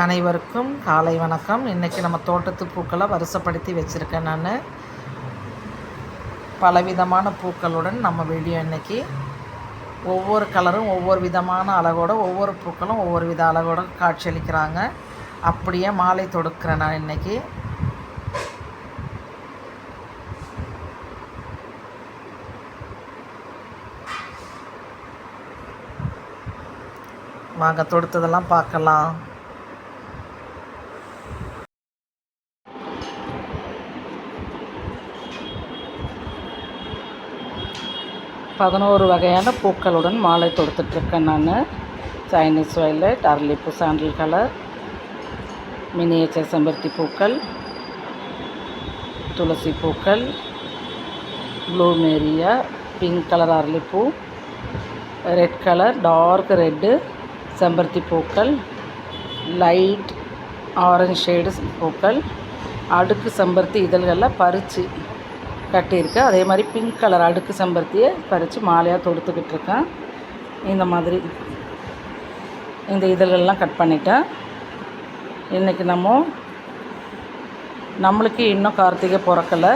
அனைவருக்கும் காலை வணக்கம். இன்றைக்கி நம்ம தோட்டத்து பூக்களை வரிசைப்படுத்தி வச்சுருக்கேன் நான். பலவிதமான பூக்களுடன் நம்ம வீடியோ இன்றைக்கி ஒவ்வொரு கலரும் ஒவ்வொரு விதமான அழகோட ஒவ்வொரு பூக்களும் ஒவ்வொரு வித அழகோட காட்சியளிக்கிறாங்க. அப்படியே மாலை தொடுக்கிறேன் நான் இன்றைக்கி வாங்க தொடுத்ததெல்லாம் பார்க்கலாம். பதினோரு வகையான பூக்களுடன் மாலை தொடுத்துட்ருக்கேன் நான். சைனீஸ் வயலட் அரளிப்பூ சாண்டில் கலர் மினியேச்சர் செம்பருத்தி பூக்கள் துளசி பூக்கள் ப்ளூமேரியா பிங்க் கலர் அரளிப்பூ ரெட் கலர் டார்க் ரெட்டு செம்பருத்தி பூக்கள் லைட் ஆரஞ்சு ஷேடு பூக்கள் அடுக்கு செம்பருத்தி இதழ்களில் பறித்து கட்டியிருக்கேன் அதே மாதிரி பிங்க் கலர் அடுக்கு செம்பருத்தியை பறித்து மாலையாக தொடுத்துக்கிட்டு இருக்கேன். இந்த மாதிரி இந்த இதழ்கள்லாம் கட் பண்ணிட்டேன். இன்றைக்கி நம்ம நம்மளுக்கு இன்னும் கார்த்திகை பிறக்கலை.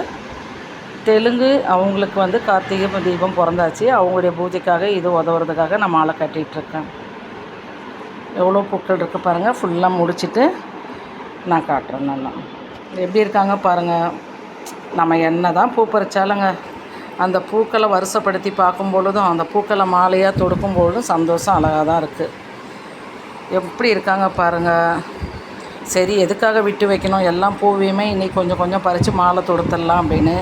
தெலுங்கு அவங்களுக்கு வந்து கார்த்திகை தீபம் பிறந்தாச்சு. அவங்களுடைய பூஜைக்காக இது உதவுறதுக்காக நான் மாலை கட்டிகிட்ருக்கேன் எவ்வளோ பூக்கள் இருக்குது பாருங்கள் ஃபுல்லாக முடிச்சுட்டு நான் காட்டுறேன் நல்லா. எப்படி இருக்காங்க பாருங்கள் நம்ம என்ன தான் பூ பறித்தாலுங்க அந்த பூக்களை வருஷப்படுத்தி பார்க்கும் பொழுதும் அந்த பூக்களை மாலையாக தொடுக்கும் பொழுதும் சந்தோஷம் அழகாக தான் இருக்குது எப்படி இருக்காங்க பாருங்கள் சரி எதுக்காக விட்டு வைக்கணும்? எல்லாம் பூவையுமே இன்றைக்கி கொஞ்சம் கொஞ்சம் பறித்து மாலை தொடுத்துடலாம் அப்படின்னு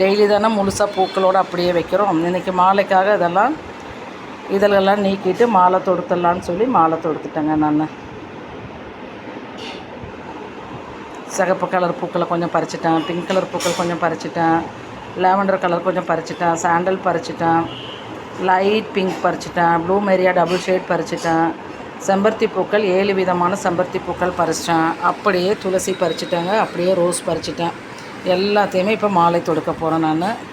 டெய்லி தானே முழுசாக பூக்களோடு அப்படியே வைக்கிறோம். இன்றைக்கி மாலைக்காக இதெல்லாம் இதெல்லாம் நீக்கிட்டு மாலை தொடுத்துடலான்னு சொல்லி மாலை தொடுத்துட்டேங்க நான். சிகப்பு கலர் பூக்களை கொஞ்சம் பறிச்சிட்டேன். பிங்க் கலர் பூக்கள் கொஞ்சம் பறிச்சிட்டேன். லாவெண்டர் கலர் கொஞ்சம் பறிச்சிட்டேன். சாண்டல் பறிச்சிட்டேன். லைட் பிங்க் பறிச்சிட்டேன். ப்ளூ மேரியா டபுள் ஷேட் பறிச்சிட்டேன். செம்பருத்தி பூக்கள் ஏழு விதமான செம்பருத்தி பூக்கள் பறிச்சிட்டேன். அப்படியே துளசி பறிச்சிட்டேங்க. அப்படியே ரோஸ் பறிச்சிட்டேன். எல்லாத்தையுமே இப்போ மாலை தொடுக்க போகிறேன் நான்.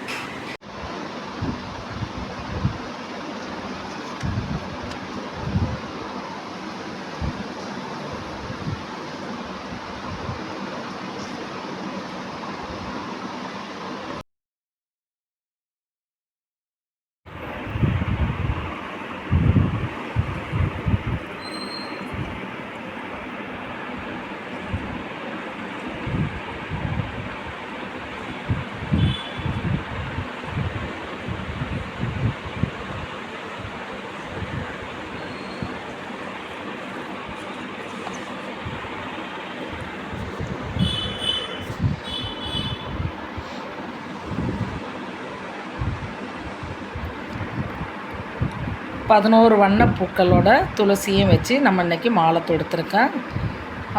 பதினோரு வண்ண பூக்களோட துளசியும் வச்சு நம்ம இன்றைக்கி மாலை தொடுத்துருக்கேன்.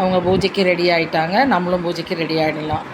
அவங்க பூஜைக்கு ரெடி ஆகிட்டாங்க நம்மளும் பூஜைக்கு ரெடி ஆகிடலாம்